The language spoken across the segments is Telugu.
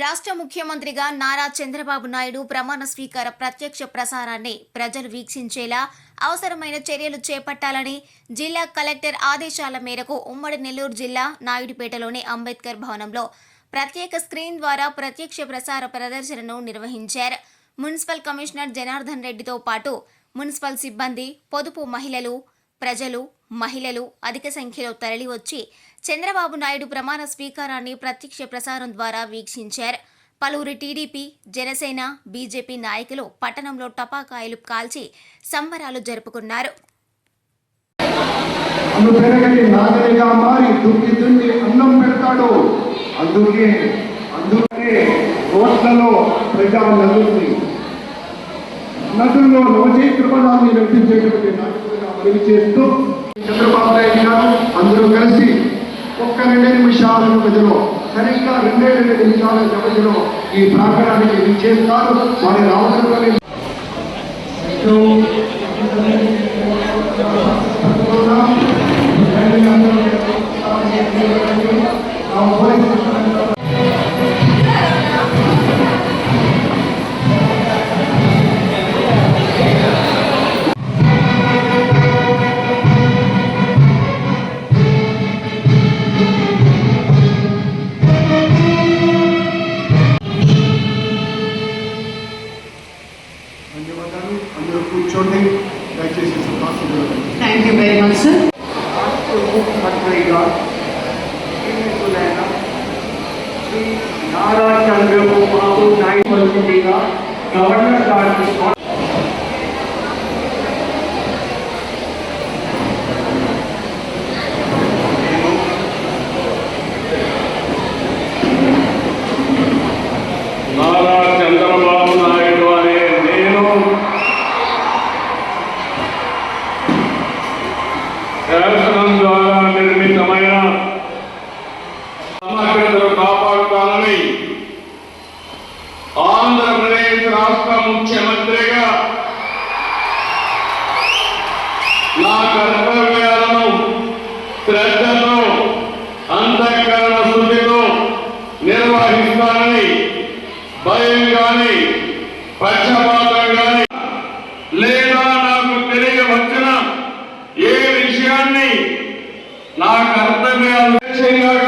రాష్ట్ర ముఖ్యమంత్రిగా నారా చంద్రబాబు నాయుడు ప్రమాణ స్వీకార ప్రత్యక్ష ప్రసారాన్ని ప్రజలు వీక్షించేలా అవసరమైన చర్యలు చేపట్టాలని జిల్లా కలెక్టర్ ఆదేశాల మేరకు ఉమ్మడి నెల్లూరు జిల్లా నాయుడుపేటలోని అంబేద్కర్ భవనంలో ప్రత్యేక స్క్రీన్ ద్వారా ప్రత్యక్ష ప్రసార ప్రదర్శనను నిర్వహించారు. మున్సిపల్ కమిషనర్ జనార్దన్ రెడ్డితో పాటు మున్సిపల్ సిబ్బంది పొదుపు మహిళలు ప్రజలు మహిళలు అధిక సంఖ్యలో తరలివచ్చి చంద్రబాబు నాయుడు ప్రమాణ స్వీకారాన్ని ప్రత్యక్ష ప్రసారం ద్వారా వీక్షించారు. పలువురు టీడీపీ జనసేన బీజేపీ నాయకులు పట్టణంలో టపాకాయలు కాల్చి సంబరాలు జరుపుకున్నారు. అను పెరగని రోడ్లలో నవచే కృపణాన్ని నడిపించేటువంటి నాయకుడిగా మనవి చేస్తూ చంద్రబాబు నాయుడు గారు అందరూ కలిసి ఒక్క రెండే నిమిషాల వ్యవధిలో సరిగ్గా రెండే రెండు నిమిషాల వ్యవధిలో ఈ ప్రాంగణానికి విచ్చేస్తారు వారి రావడంలోనే ధన్యవాదాలు సార్ నారా చంద్రబాబు నాయుడు గవర్నర్ గారికి నారా చంద్రబాబు నాయుడు అనే నేను శాసనం ద్వారా నిర్మితమైన సమగ్రతను కాపాడుతానని ఆంధ్రప్రదేశ్ రాష్ట్ర ముఖ్యమంత్రిగా నా కర్తవ్యాలను శ్రద్ధతో అంతఃకరణ శుద్ధితో నిర్వహిస్తానని They are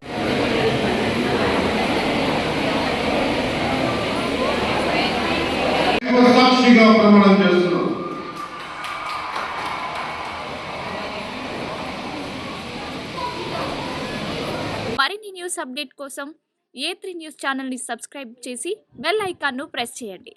సాక్షిగా ప్రమాణం చేస్తున్నాం. మరిన్ని న్యూస్ అప్డేట్ కోసం ఏ త్రీ న్యూస్ ఛానల్ని సబ్స్క్రైబ్ చేసి బెల్ ఐకాన్ను ప్రెస్ చేయండి.